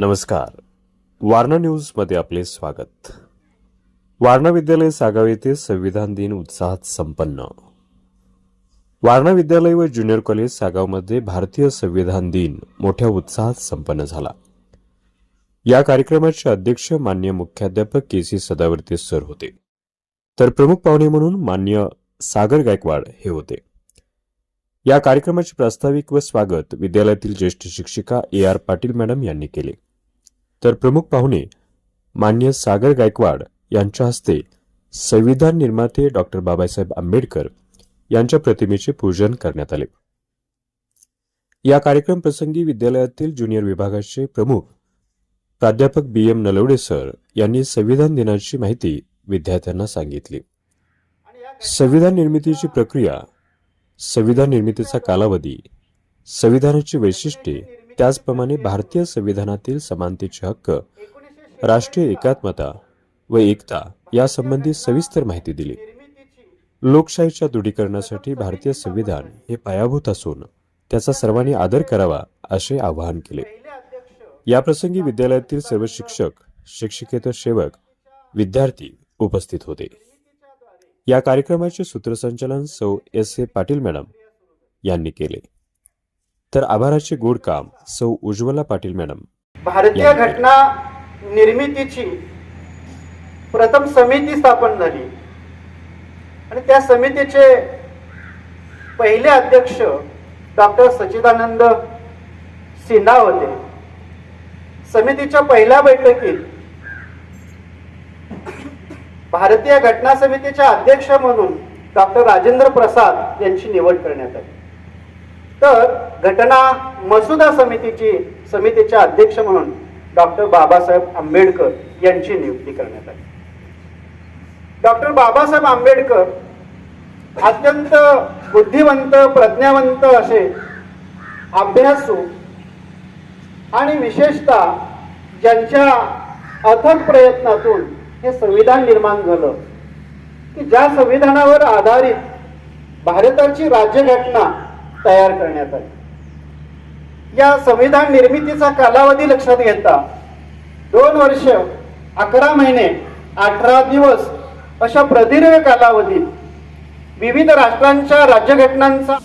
नमस्कार. वारणा न्यूजमध्ये आपले स्वागत. वारणा विद्यालय सागाव येथे संविधान दिन उत्साहात संपन्न. वारणा विद्यालय व ज्युनियर कॉलेज सागावमध्ये भारतीय संविधान दिन मोठ्या उत्साहात संपन्न झाला. या कार्यक्रमाचे अध्यक्ष मान्य मुख्याध्यापक के सी सदावर्ते सर होते. तर प्रमुख पाहुणे म्हणून मान्य सागर गायकवाड हे होते. या कार्यक्रमाचे प्रास्ताविक व स्वागत विद्यालयातील ज्येष्ठ शिक्षिका ए आर पाटील मॅडम यांनी केले. तर प्रमुख पाहुणे मान्य सागर गायकवाड यांच्या हस्ते संविधान निर्माते डॉक्टर बाबासाहेब आंबेडकर यांच्या प्रतिमेचे पूजन करण्यात आले. या कार्यक्रम प्रसंगी विद्यालयातील ज्युनियर विभागाचे प्रमुख प्राध्यापक बी एम नलवडे सर यांनी संविधान दिनाची माहिती विद्यार्थ्यांना सांगितली. संविधान निर्मितीची प्रक्रिया संविधान निर्मितीचा कालावधी संविधानाची वैशिष्ट्ये त्याचप्रमाणे भारतीय संविधानातील समानतेचे हक्क राष्ट्रीय एकात्मता व एकता यासंबंधी सविस्तर माहिती दिली. लोकशाहीच्या दृढीकरणासाठी भारतीय संविधान हे पायाभूत असून त्याचा सर्वांनी आदर करावा असे आवाहन केले. याप्रसंगी विद्यालयातील सर्व शिक्षक शिक्षिकेतर सेवक विद्यार्थी उपस्थित होते. या कार्यक्रमाचे सूत्रसंचालन सौ एस ए पाटील मॅडम यांनी केले. तर आभाराचे गोड काम सौ उज्ज्वला पाटील मॅडम. भारतीय घटना निर्मितीची प्रथम समिती स्थापन झाली. आणि त्या समितीचे पहिले अध्यक्ष डॉक्टर सच्चिदानंद सिन्हा होते. समितीच्या पहिल्या बैठकीत भारतीय घटना समितीचे अध्यक्ष म्हणून डॉक्टर राजेंद्र प्रसाद यांची निवड करण्यात आली. तर घटना मसुदा समितीची समितीचे अध्यक्ष म्हणून डॉक्टर बाबासाहेब आंबेडकर यांची नियुक्ती करण्यात आली. डॉक्टर बाबासाहेब आंबेडकर अत्यंत बुद्धिवंत प्रज्ञावंत असे अभ्यासू आणि विशेषतः ज्यांच्या अथक प्रयत्नातून हे संविधान निर्माण झालं की ज्या संविधानावर आधारित भारताची राज्यघटना तयार करण्यात आली. या संविधान निर्मितीचा कालावधी लक्षात घेता दोन वर्ष अकरा महिने अठरा दिवस अशा प्रदीर्घ कालावधीत विविध राष्ट्रांच्या राज्यघटनांचा